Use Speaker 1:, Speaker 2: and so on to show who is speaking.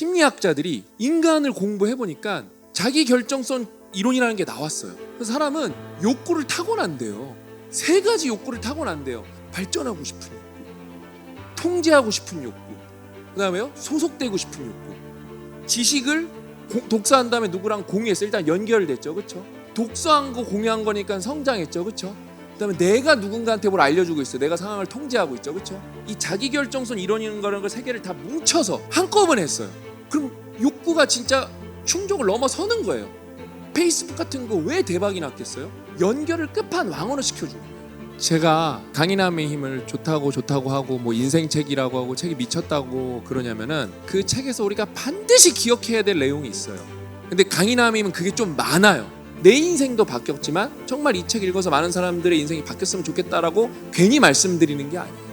Speaker 1: 심리학자들이 인간을 공부해 보니까 자기 결정성 이론이라는 게 나왔어요. 그래서 사람은 욕구를 타고난대요. 세 가지 욕구를 타고난대요. 발전하고 싶은 욕구, 통제하고 싶은 욕구, 그 다음에요 소속되고 싶은 욕구. 지식을 고- 독서한 다음에 누구랑 공유했어. 일단 연결됐죠, 그렇죠? 독서한 거 공유한 거니까 성장했죠, 그렇죠? 그다음에 내가 누군가한테 뭘 알려주고 있어. 내가 상황을 통제하고 있죠, 그렇죠? 이 자기 결정선 이론이라는 걸세 개를 다 뭉쳐서 한꺼번에 했어요. 그럼 욕구가 진짜 충족을 넘어서는 거예요. 페이스북 같은 거 왜 대박이 났겠어요? 연결을 끝판 왕으로 시켜주는 거예요. 제가 강인함의 힘을 좋다고 좋다고 하고 뭐 인생책이라고 하고 책이 미쳤다고 그러냐면은 그 책에서 우리가 반드시 기억해야 될 내용이 있어요. 근데 강인함의 힘은 그게 좀 많아요. 내 인생도 바뀌었지만 정말 이 책 읽어서 많은 사람들의 인생이 바뀌었으면 좋겠다라고 괜히 말씀드리는 게 아니에요.